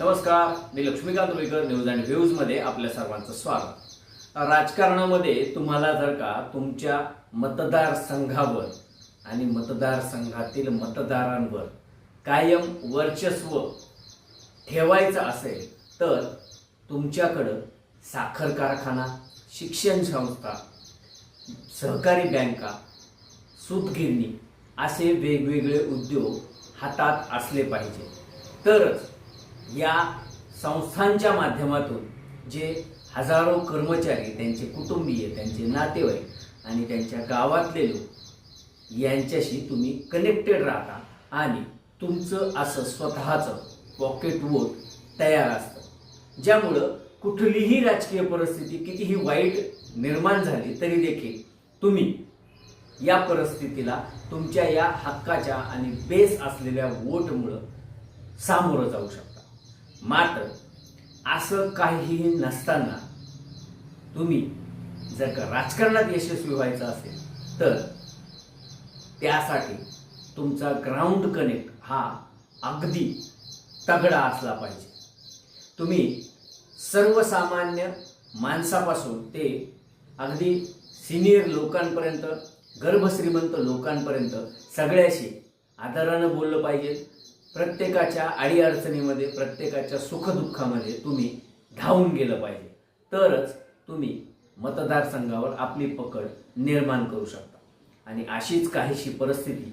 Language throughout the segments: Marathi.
नमस्कार मी लक्ष्मीकांत रुईकर न्यूज अँड व्ह्यूजमध्ये आपल्या सर्वांचं स्वागत. राजकारणामध्ये तुम्हाला जर का तुमच्या मतदारसंघावर आणि मतदारसंघातील मतदारांवर कायम वर्चस्व ठेवायचं असेल तर तुमच्याकडं साखर कारखाना शिक्षण संस्था सहकारी बँका सूतगिरणी असे वेगवेगळे उद्योग हातात असले पाहिजे. तरच या संस्थांच्या माध्यमातून जे हजारो कर्मचारी त्यांचे कुटुंबीय त्यांचे नातेवाईक आणि त्यांच्या गावातले लोक यांच्याशी तुम्ही कनेक्टेड राहता आणि तुमचं असं स्वतःचं पॉकेट वोट तयार असतं. ज्यामुळं कुठलीही राजकीय परिस्थिती कितीही वाईट निर्माण झाली तरी देखील तुम्ही या परिस्थितीला तुमच्या या हक्काच्या आणि बेस असलेल्या वोटमुळं सामोरं जाऊ शकता. मात्र असं काहीही नसताना तुम्ही जर का राजकारणात यशस्वी व्हायचं असेल तर त्यासाठी तुमचा ग्राउंड कनेक्ट हा अगदी तगडा असला पाहिजे. तुम्ही सर्वसामान्य माणसापासून ते अगदी सिनियर लोकांपर्यंत गर्भश्रीमंत लोकांपर्यंत सगळ्याशी आदरानं बोललं पाहिजे. प्रत्येकाच्या अडीअडचणीमध्ये प्रत्येकाच्या सुखदुःखामध्ये तुम्ही धावून गेलं पाहिजे. तरच तुम्ही मतदारसंघावर आपली पकड निर्माण करू शकता. आणि अशीच काहीशी परिस्थिती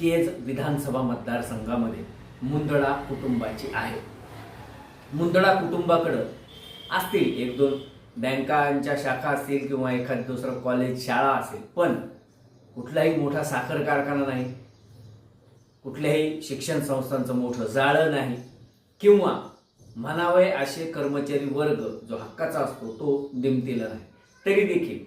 केज विधानसभा मतदारसंघामध्ये मुंदळा कुटुंबाची आहे. मुंदळा कुटुंबाकडं असतील एक दोन बँकांच्या शाखा असतील किंवा एखादं दुसरं कॉलेज शाळा असेल पण कुठलाही मोठा साखर कारखाना नाही. कुठल्याही शिक्षण संस्थांचं मोठं जाळं नाही. किंवा म्हणावे असे कर्मचारी वर्ग जो हक्काचा असतो तो दिमतीला नाही. तरी देखील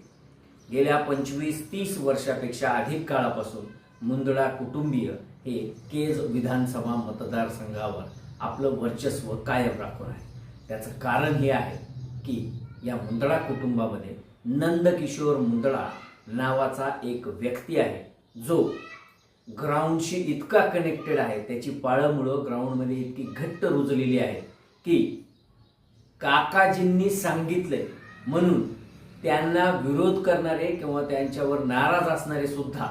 गेल्या पंचवीस तीस वर्षापेक्षा अधिक काळापासून मुंदडा कुटुंबीय हे केज विधानसभा मतदारसंघावर आपलं वर्चस्व कायम राखून आहे. त्याचं कारण हे आहे की या मुंदडा कुटुंबामध्ये नंदकिशोर मुंदडा नावाचा एक व्यक्ती आहे जो ग्राउंडशी इतका कनेक्टेड आहे त्याची पाळंमुळं ग्राउंडमध्ये इतकी घट्ट रुजलेली आहे की काकाजींनी सांगितलंय. म्हणून त्यांना विरोध करणारे किंवा त्यांच्यावर नाराज असणारे सुद्धा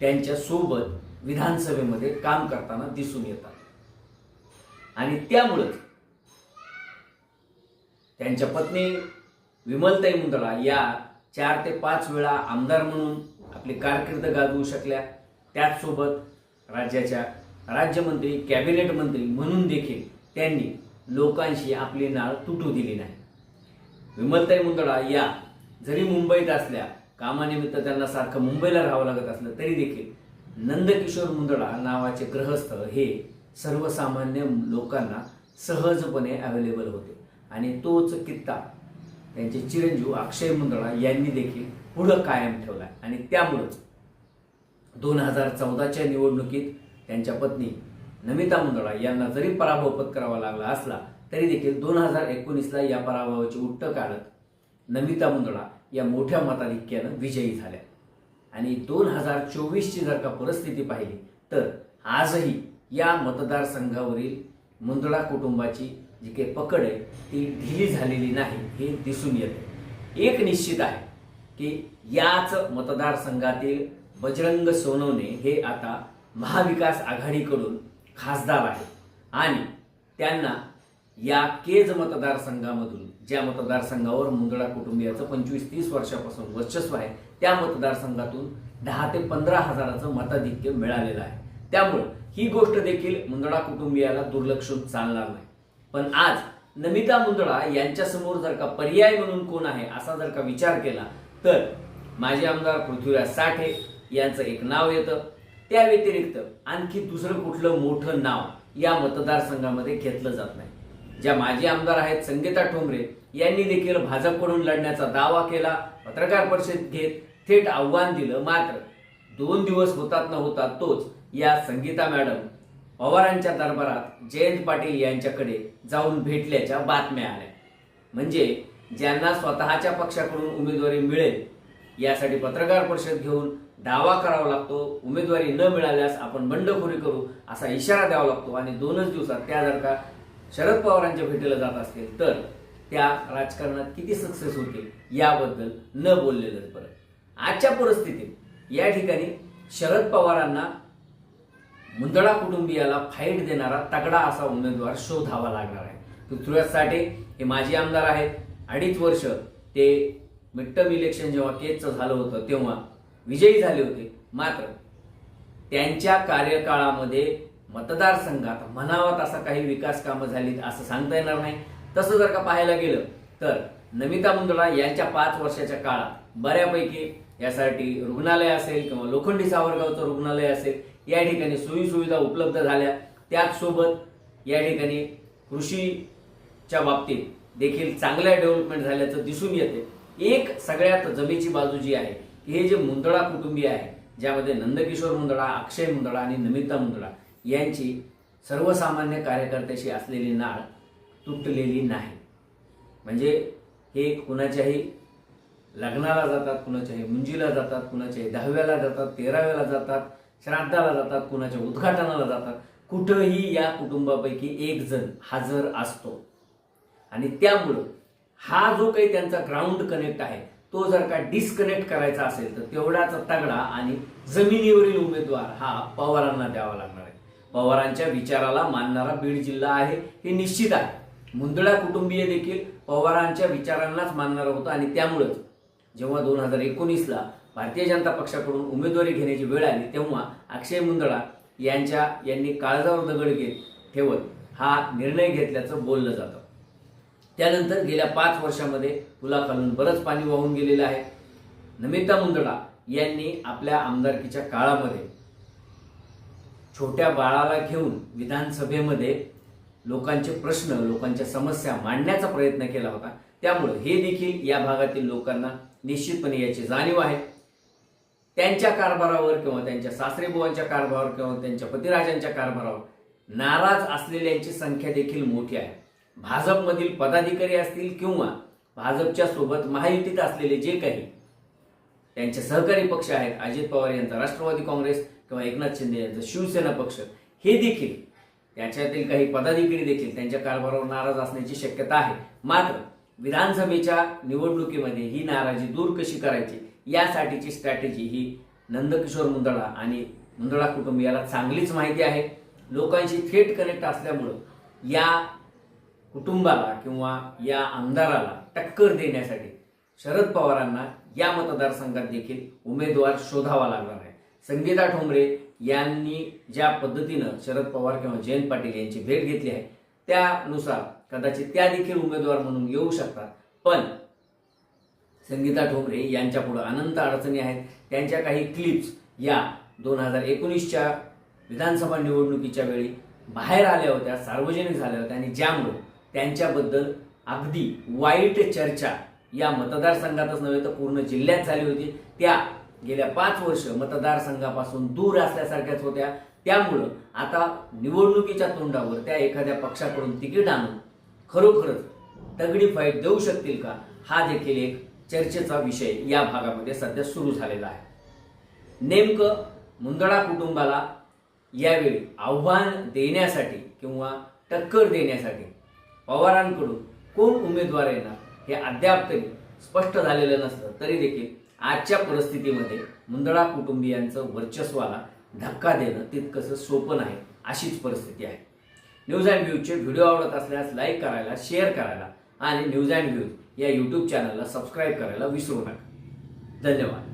त्यांच्यासोबत विधानसभेमध्ये काम करताना दिसून येतात. आणि त्यामुळंच त्यांच्या पत्नी विमलताई मुंदळा या चार ते पाच वेळा आमदार म्हणून आपली कारकीर्द गाजवू शकल्या. त्याचसोबत राज्याच्या राज्यमंत्री कॅबिनेट मंत्री म्हणून देखील त्यांनी लोकांशी आपली नाळ तुटू दिली नाही. विमलताई मुंदडा या जरी मुंबईत असल्या कामानिमित्त त्यांना सारखं मुंबईला राहावं लागत असलं तरी देखील नंदकिशोर मुंदडा नावाचे ग्रहस्थ हे सर्वसामान्य लोकांना सहजपणे अवेलेबल होते. आणि तोच कित्ता त्यांचे चिरंजीव अक्षय मुंदडा यांनी देखील पुढं कायम ठेवला आणि त्यामुळंच दोन हजार चौदाच्या निवडणुकीत त्यांच्या पत्नी नमिता मुंदडा यांना जरी पराभव पत्करावा लागला असला तरी देखील दोन हजार एकोणीसला या पराभवाची उट्ट काढत नमिता मुंदडा या मोठ्या मताधिक्यानं विजयी झाल्या. आणि दोन हजार चोवीसची जर का परिस्थिती पाहिली तर आजही या मतदारसंघावरील मुंदडा कुटुंबाची जी काही पकड आहे ती ढिली झालेली नाही हे दिसून येते. एक निश्चित आहे की याच मतदारसंघातील बजरंग सोनवणे हे आता महाविकास आघाडीकडून खासदार आहेत. आणि त्यांना या केज मतदारसंघामधून ज्या मतदारसंघावर मुंदडा कुटुंबियाचं पंचवीस तीस वर्षापासून वर्चस्व आहे त्या मतदारसंघातून दहा ते पंधरा हजाराचं मताधिक्य मिळालेलं आहे. त्यामुळं ही गोष्ट देखील मुंदडा कुटुंबियाला दुर्लक्षून चालणार नाही. पण आज नमिता मुंदडा यांच्यासमोर जर का पर्याय म्हणून कोण आहे असा जर का विचार केला तर माजी आमदार पृथ्वीराज साठे यांचं एक नाव येतं. त्या व्यतिरिक्त आणखी दुसरं कुठलं मोठं नाव या मतदारसंघामध्ये घेतलं जात नाही. ज्या माजी आमदार आहेत संगीता ठोंबरे यांनी देखील भाजपकडून लढण्याचा दावा केला. पत्रकार परिषद घेत थेट आव्हान दिलं. मात्र दोन दिवस होतात न होता तोच या संगीता मॅडम पवारांच्या दरबारात जयंत पाटील यांच्याकडे जाऊन भेटल्याच्या बातम्या आल्या. म्हणजे ज्यांना स्वतःच्या पक्षाकडून उमेदवारी मिळेल यासाठी पत्रकार परिषद घेऊन दावा करावा लागतो. उमेदवारी न मिळाल्यास आपण बंडखोरी करू असा इशारा द्यावा लागतो. आणि दोनच दिवसात त्या जर का शरद पवारांच्या भेटीला जात असतील तर त्या राजकारणात किती सक्सेस होतील याबद्दल न बोललेलं परत. आजच्या परिस्थितीत या ठिकाणी शरद पवारांना मुंदडा कुटुंबियाला फाईट देणारा तगडा असा उमेदवार शोधावा लागणार आहे. पृथ्वीराज साठे हे माजी आमदार आहेत. अडीच वर्ष ते मिड टर्म इलेक्शन जेव्हा केसचं झालं होतं तेव्हा विजयी झाले होते. मात्र त्यांच्या कार्यकाळामध्ये मतदारसंघात म्हणावा तसा काही विकास कामं झालीत असं सांगता येणार नाही. तसं जर का पाहायला गेलं तर नमिता मुंदडा यांच्या पाच वर्षाच्या काळात बऱ्यापैकी यासाठी रुग्णालय असेल किंवा लोखंडी सावरगावचं रुग्णालय असेल या ठिकाणी सोयीसुविधा उपलब्ध झाल्या. त्याचसोबत या ठिकाणी कृषीच्या बाबतीत देखील चांगल्या डेव्हलपमेंट झाल्याचं दिसून येते. एक सगळ्यात जमेची बाजू जी आहे हे जे मुंदळा कुटुंबीय आहे ज्यामध्ये नंदकिशोर मुंदळा अक्षय मुंदळा आणि नमिता मुंदळा यांची सर्वसामान्य कार्यकर्त्याशी असलेली नाळ तुटलेली नाही. म्हणजे हे कुणाच्याही लग्नाला जातात कुणाच्याही मुंजीला जातात कुणाच्याही दहाव्याला जातात तेराव्याला जातात श्राद्धाला जातात कुणाच्या उद्घाटनाला जातात. कुठंही या कुटुंबापैकी एक जण हजर असतो. आणि त्यामुळं हा जो काही त्यांचा ग्राउंड कनेक्ट आहे तो जर का डिस्कनेक्ट करायचा असेल तर तेवढाच तगडा आणि जमिनीवरील उमेदवार हा पवारांना द्यावा लागणार आहे. पवारांच्या विचाराला मानणारा बीड जिल्हा आहे हे निश्चित आहे. मुंदडा कुटुंबीय देखील पवारांच्या विचारांनाच मानणारा होता आणि त्यामुळंच जेव्हा दोन हजार एकोणीसला भारतीय जनता पक्षाकडून उमेदवारी घेण्याची वेळ आली तेव्हा अक्षय मुंदडा यांच्या यांनी काळजावर दगड घेत ठेवत हा निर्णय घेतल्याचं बोललं जातं. त्यानंतर गेल्या पाच वर्षामध्ये पुलाखालून बरंच पाणी वाहून गेलेलं आहे. नमिता मुंदडा यांनी आपल्या आमदारकीच्या काळामध्ये छोट्या बाळाला घेऊन विधानसभेमध्ये लोकांचे प्रश्न लोकांच्या समस्या मांडण्याचा प्रयत्न केला होता. त्यामुळे हे देखील या भागातील लोकांना निश्चितपणे याची जाणीव आहे. त्यांच्या कारभारावर किंवा त्यांच्या सासरेबुवांच्या कारभारावर किंवा त्यांच्या पतिराजांच्या कारभारावर नाराज असलेल्यांची संख्या देखील मोठी आहे. भाजपमधील पदाधिकारी असतील किंवा भाजपच्या सोबत महायुतीत असलेले जे काही त्यांचे सहकारी पक्ष आहेत अजित पवार यांचा राष्ट्रवादी काँग्रेस किंवा एकनाथ शिंदे यांचा शिवसेना पक्ष हे देखील त्याच्यातील काही पदाधिकारी देखील त्यांच्या कारभारावर नाराज असण्याची शक्यता आहे. मात्र विधानसभेच्या निवडणुकीमध्ये ही नाराजी दूर कशी करायची यासाठीची स्ट्रॅटेजी ही नंदकिशोर मुंदळा आणि मुंदळा कुटुंबियाला चांगलीच माहिती आहे. लोकांशी थेट कनेक्ट असल्यामुळं या कुटुंबाला किंवा या आमदाराला टक्कर देण्यासाठी शरद पवारांना या मतदारसंघात देखील उमेदवार शोधावा लागणार आहे. संगीता ठोंबरे यांनी ज्या पद्धतीनं शरद पवार किंवा जयंत पाटील यांची भेट घेतली आहे त्यानुसार कदाचित त्या देखील उमेदवार म्हणून येऊ शकतात. पण संगीता ठोंबरे यांच्या पुढे अनंत अडचणी आहेत. त्यांच्या काही क्लिप्स या दोन हजार एकोणीसच्या विधानसभा निवडणुकीच्या वेळी बाहेर आल्या होत्या सार्वजनिक झाल्या होत्या आणि ज्यामुळे त्यांच्याबद्दल अगदी वाईट चर्चा या मतदारसंघातच नव्हे तर पूर्ण जिल्ह्यात झाली होती. त्या गेल्या पाच वर्ष मतदारसंघापासून दूर असल्यासारख्याच होत्या. त्यामुळं आता निवडणुकीच्या तोंडावर त्या एखाद्या पक्षाकडून तिकीट आणून खरोखरच दगडी फाईट देऊ शकतील का? हा देखील एक चर्चेचा विषय या भागामध्ये सध्या सुरू झालेला आहे. नेमकं मुंदडा कुटुंबाला यावेळी आव्हान देण्यासाठी किंवा टक्कर देण्यासाठी पवारांकडून कोण उमेदवार येणार हे अद्याप तरी स्पष्ट झालेलं नसलं तरी देखील आजच्या परिस्थितीमध्ये मुंदडा कुटुंबियांचं वर्चस्वाला धक्का देणं तितकंसं सोपं नाही अशीच परिस्थिती आहे. न्यूज अँड व्ह्यूजचे व्हिडिओ आवडत असल्यास लाईक करायला शेअर करायला आणि न्यूज अँड व्ह्यूज या यूट्यूब चॅनलला सबस्क्राईब करायला विसरू नका. धन्यवाद.